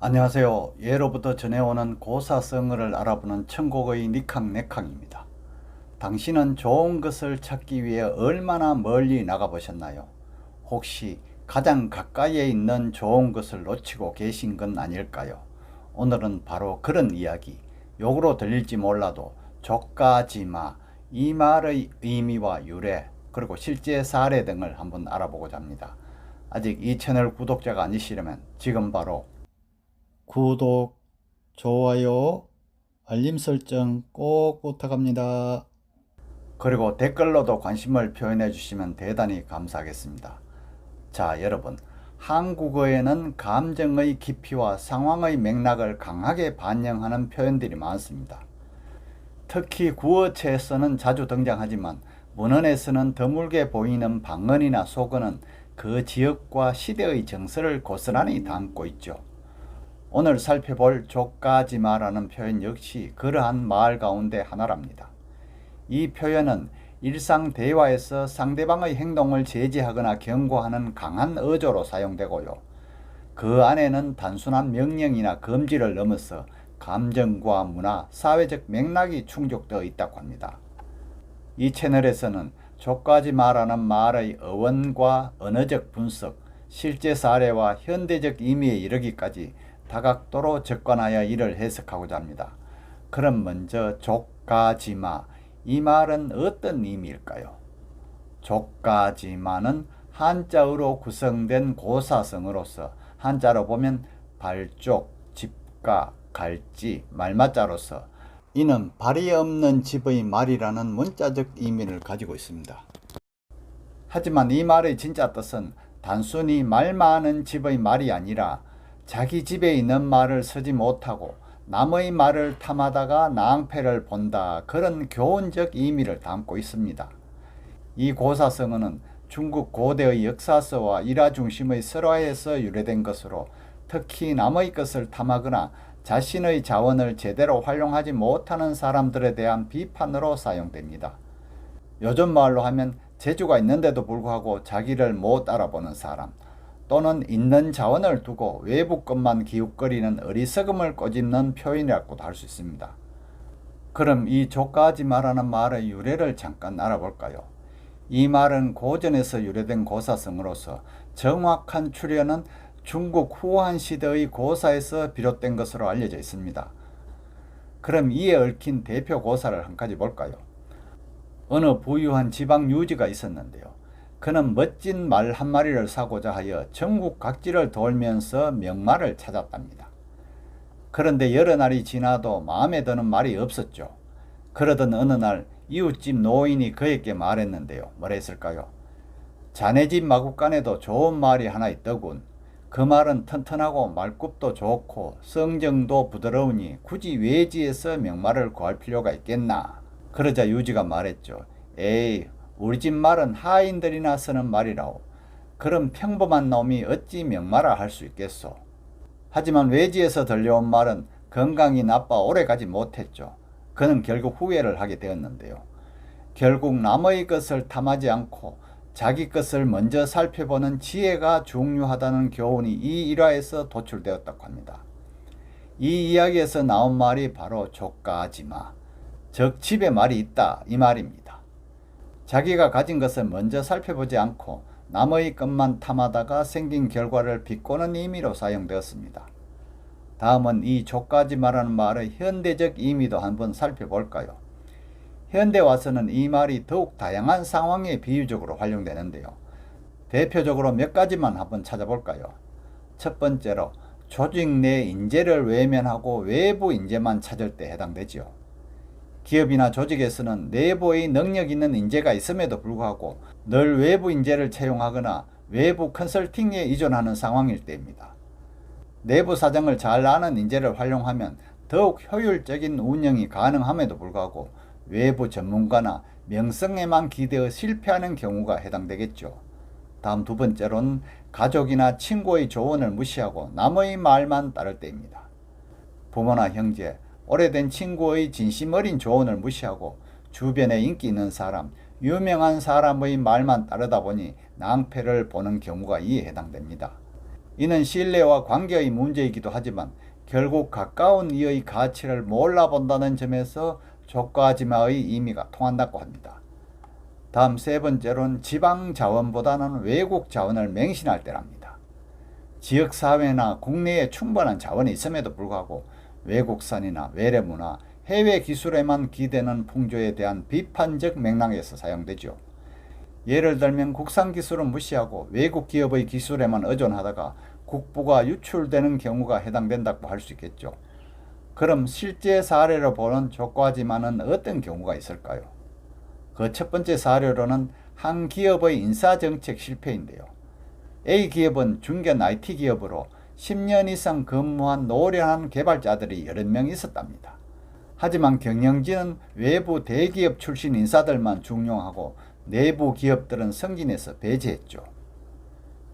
안녕하세요. 예로부터 전해오는 고사성어를 알아보는 천국의 니캉네캉입니다. 당신은 좋은 것을 찾기 위해 얼마나 멀리 나가보셨나요? 혹시 가장 가까이에 있는 좋은 것을 놓치고 계신 건 아닐까요? 오늘은 바로 그런 이야기, 욕으로 들릴지 몰라도 조까지마 이 말의 의미와 유래, 그리고 실제 사례 등을 한번 알아보고자 합니다. 아직 이 채널 구독자가 아니시려면 지금 바로 구독, 좋아요, 알림 설정 꼭 부탁합니다. 그리고 댓글로도 관심을 표현해 주시면 대단히 감사하겠습니다. 자, 여러분. 한국어에는 감정의 깊이와 상황의 맥락을 강하게 반영하는 표현들이 많습니다. 특히 구어체에서는 자주 등장하지만 문헌에서는 드물게 보이는 방언이나 속어는 그 지역과 시대의 정서를 고스란히 담고 있죠. 오늘 살펴볼 족가지마라는 표현 역시 그러한 말 가운데 하나랍니다. 이 표현은 일상 대화에서 상대방의 행동을 제지하거나 경고하는 강한 어조로 사용되고요. 그 안에는 단순한 명령이나 금지를 넘어서 감정과 문화, 사회적 맥락이 충족되어 있다고 합니다. 이 채널에서는 족가지 마라는 말의 어원과 언어적 분석, 실제 사례와 현대적 의미에 이르기까지 다각도로 접근하여 이를 해석하고자 합니다. 그럼 먼저 족가지마 이 말은 어떤 의미일까요? 족가지마는 한자어로 구성된 고사성으로서 한자로 보면 발족, 집가, 갈지, 말마자로서 이는 발이 없는 집의 말이라는 문자적 의미를 가지고 있습니다. 하지만 이 말의 진짜 뜻은 단순히 말 많은 집의 말이 아니라 자기 집에 있는 말을 쓰지 못하고 남의 말을 탐하다가 낭패를 본다 그런 교훈적 의미를 담고 있습니다. 이 고사성어는 중국 고대의 역사서와 일화 중심의 설화에서 유래된 것으로 특히 남의 것을 탐하거나 자신의 자원을 제대로 활용하지 못하는 사람들에 대한 비판으로 사용됩니다. 요즘 말로 하면 재주가 있는데도 불구하고 자기를 못 알아보는 사람 또는 있는 자원을 두고 외부 것만 기웃거리는 어리석음을 꼬집는 표현이라고도 할 수 있습니다. 그럼 이 조까지 말하는 말의 유래를 잠깐 알아볼까요? 이 말은 고전에서 유래된 고사성으로서 정확한 출현은 중국 후한 시대의 고사에서 비롯된 것으로 알려져 있습니다. 그럼 이에 얽힌 대표 고사를 한 가지 볼까요? 어느 부유한 지방 유지가 있었는데요. 그는 멋진 말 한 마리를 사고자 하여 전국 각지를 돌면서 명말을 찾았답니다. 그런데 여러 날이 지나도 마음에 드는 말이 없었죠. 그러던 어느 날 이웃집 노인이 그에게 말했는데요. 뭐라 했을까요? 자네 집 마구간에도 좋은 말이 하나 있더군. 그 말은 튼튼하고 말굽도 좋고 성정도 부드러우니 굳이 외지에서 명말을 구할 필요가 있겠나? 그러자 유지가 말했죠. 에이, 우리 집 말은 하인들이나 쓰는 말이라오. 그런 평범한 놈이 어찌 명말을 할수 있겠소? 하지만 외지에서 들려온 말은 건강이 나빠 오래가지 못했죠. 그는 결국 후회를 하게 되었는데요. 결국 남의 것을 탐하지 않고 자기 것을 먼저 살펴보는 지혜가 중요하다는 교훈이 이 일화에서 도출되었다고 합니다. 이 이야기에서 나온 말이 바로 조까지마, 즉 집에 말이 있다 이 말입니다. 자기가 가진 것을 먼저 살펴보지 않고 남의 것만 탐하다가 생긴 결과를 비꼬는 의미로 사용되었습니다. 다음은 이 조까지마라는 말의 현대적 의미도 한번 살펴볼까요? 현대 와서는 이 말이 더욱 다양한 상황에 비유적으로 활용되는데요. 대표적으로 몇 가지만 한번 찾아볼까요? 첫 번째로 조직 내 인재를 외면하고 외부 인재만 찾을 때 해당되지요. 기업이나 조직에서는 내부의 능력 있는 인재가 있음에도 불구하고 늘 외부 인재를 채용하거나 외부 컨설팅에 의존하는 상황일 때입니다. 내부 사정을 잘 아는 인재를 활용하면 더욱 효율적인 운영이 가능함에도 불구하고 외부 전문가나 명성에만 기대어 실패하는 경우가 해당되겠죠. 다음 두 번째로는 가족이나 친구의 조언을 무시하고 남의 말만 따를 때입니다. 부모나 형제 오래된 친구의 진심 어린 조언을 무시하고 주변에 인기 있는 사람, 유명한 사람의 말만 따르다 보니 낭패를 보는 경우가 이에 해당됩니다. 이는 신뢰와 관계의 문제이기도 하지만 결국 가까운 이의 가치를 몰라본다는 점에서 조과지마의 의미가 통한다고 합니다. 다음 세 번째로는 지방 자원보다는 외국 자원을 맹신할 때랍니다. 지역 사회나 국내에 충분한 자원이 있음에도 불구하고 외국산이나 외래 문화, 해외 기술에만 기대는 풍조에 대한 비판적 맥락에서 사용되죠. 예를 들면 국산 기술은 무시하고 외국 기업의 기술에만 의존하다가 국부가 유출되는 경우가 해당된다고 할 수 있겠죠. 그럼 실제 사례로 보는 조과지만은 어떤 경우가 있을까요? 그 첫 번째 사례로는 한 기업의 인사정책 실패인데요. A 기업은 중견 IT 기업으로 10년 이상 근무한 노련한 개발자들이 여러 명 있었답니다. 하지만 경영진은 외부 대기업 출신 인사들만 중용하고 내부 기업들은 승진해서 배제했죠.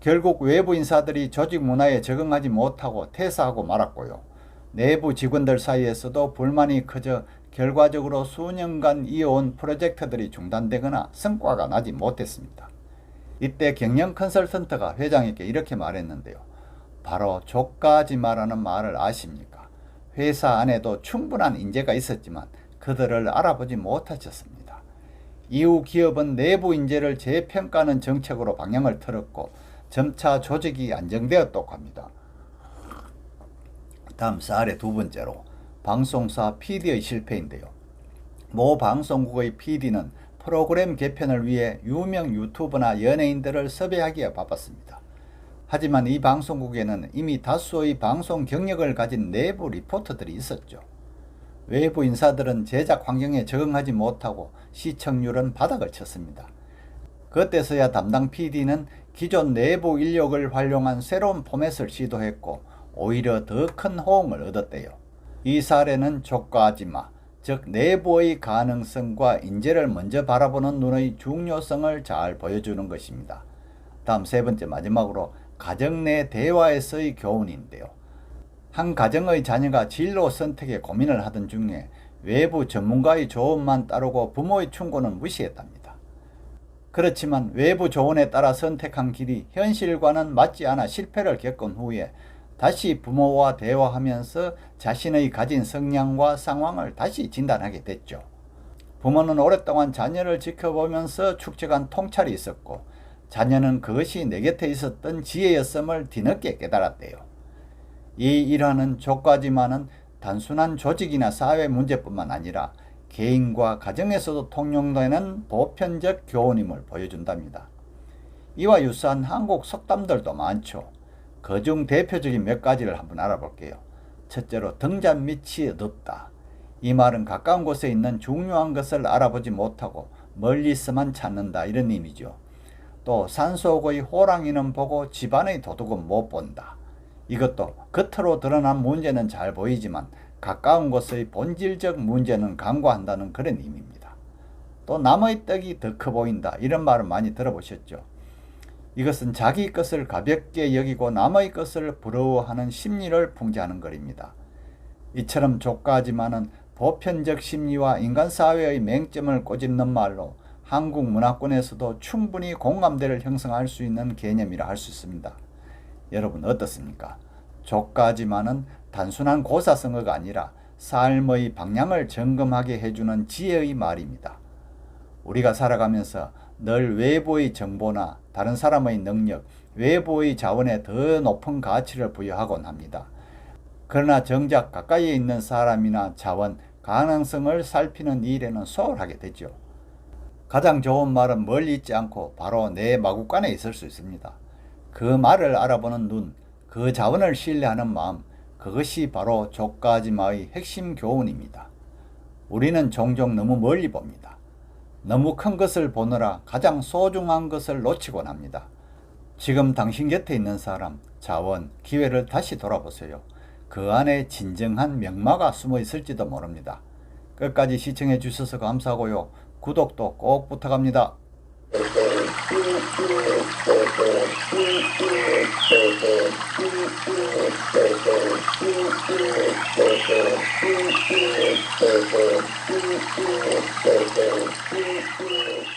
결국 외부 인사들이 조직 문화에 적응하지 못하고 퇴사하고 말았고요. 내부 직원들 사이에서도 불만이 커져 결과적으로 수년간 이어온 프로젝트들이 중단되거나 성과가 나지 못했습니다. 이때 경영 컨설턴트가 회장에게 이렇게 말했는데요. 바로 조까지 말하는 말을 아십니까? 회사 안에도 충분한 인재가 있었지만 그들을 알아보지 못하셨습니다. 이후 기업은 내부 인재를 재평가하는 정책으로 방향을 틀었고 점차 조직이 안정되었다고 합니다. 다음 사례 두 번째로 방송사 PD의 실패인데요. 모 방송국의 PD는 프로그램 개편을 위해 유명 유튜버나 연예인들을 섭외하기에 바빴습니다. 하지만 이 방송국에는 이미 다수의 방송 경력을 가진 내부 리포터들이 있었죠. 외부 인사들은 제작 환경에 적응하지 못하고 시청률은 바닥을 쳤습니다. 그때서야 담당 PD는 기존 내부 인력을 활용한 새로운 포맷을 시도했고 오히려 더 큰 호응을 얻었대요. 이 사례는 조과지마, 즉 내부의 가능성과 인재를 먼저 바라보는 눈의 중요성을 잘 보여주는 것입니다. 다음 세 번째 마지막으로 가정 내 대화에서의 교훈인데요. 한 가정의 자녀가 진로 선택에 고민을 하던 중에 외부 전문가의 조언만 따르고 부모의 충고는 무시했답니다. 그렇지만 외부 조언에 따라 선택한 길이 현실과는 맞지 않아 실패를 겪은 후에 다시 부모와 대화하면서 자신의 가진 성향과 상황을 다시 진단하게 됐죠. 부모는 오랫동안 자녀를 지켜보면서 축적한 통찰이 있었고 자녀는 그것이 내 곁에 있었던 지혜였음을 뒤늦게 깨달았대요. 이 일화는 조까지만은 단순한 조직이나 사회 문제뿐만 아니라 개인과 가정에서도 통용되는 보편적 교훈임을 보여준답니다. 이와 유사한 한국 속담들도 많죠. 그 중 대표적인 몇 가지를 한번 알아볼게요. 첫째로 등잔 밑이 어둡다. 이 말은 가까운 곳에 있는 중요한 것을 알아보지 못하고 멀리서만 찾는다 이런 의미죠. 또 산속의 호랑이는 보고 집안의 도둑은 못 본다. 이것도 겉으로 드러난 문제는 잘 보이지만 가까운 곳의 본질적 문제는 간과한다는 그런 의미입니다. 또 남의 떡이 더 커 보인다 이런 말을 많이 들어보셨죠. 이것은 자기 것을 가볍게 여기고 남의 것을 부러워하는 심리를 풍자하는 것입니다. 이처럼 조까지만은 보편적 심리와 인간 사회의 맹점을 꼬집는 말로 한국 문화권에서도 충분히 공감대를 형성할 수 있는 개념이라 할 수 있습니다. 여러분 어떻습니까? 조까지만은 단순한 고사성어가 아니라 삶의 방향을 점검하게 해주는 지혜의 말입니다. 우리가 살아가면서 늘 외부의 정보나 다른 사람의 능력, 외부의 자원에 더 높은 가치를 부여하곤 합니다. 그러나 정작 가까이에 있는 사람이나 자원, 가능성을 살피는 일에는 소홀하게 되죠. 가장 좋은 말은 멀리 있지 않고 바로 내 마구간에 있을 수 있습니다. 그 말을 알아보는 눈, 그 자원을 신뢰하는 마음, 그것이 바로 조까지마의 핵심 교훈입니다. 우리는 종종 너무 멀리 봅니다. 너무 큰 것을 보느라 가장 소중한 것을 놓치곤 합니다. 지금 당신 곁에 있는 사람, 자원, 기회를 다시 돌아보세요. 그 안에 진정한 명마가 숨어 있을지도 모릅니다. 끝까지 시청해 주셔서 감사하고요. 구독도 꼭 부탁합니다.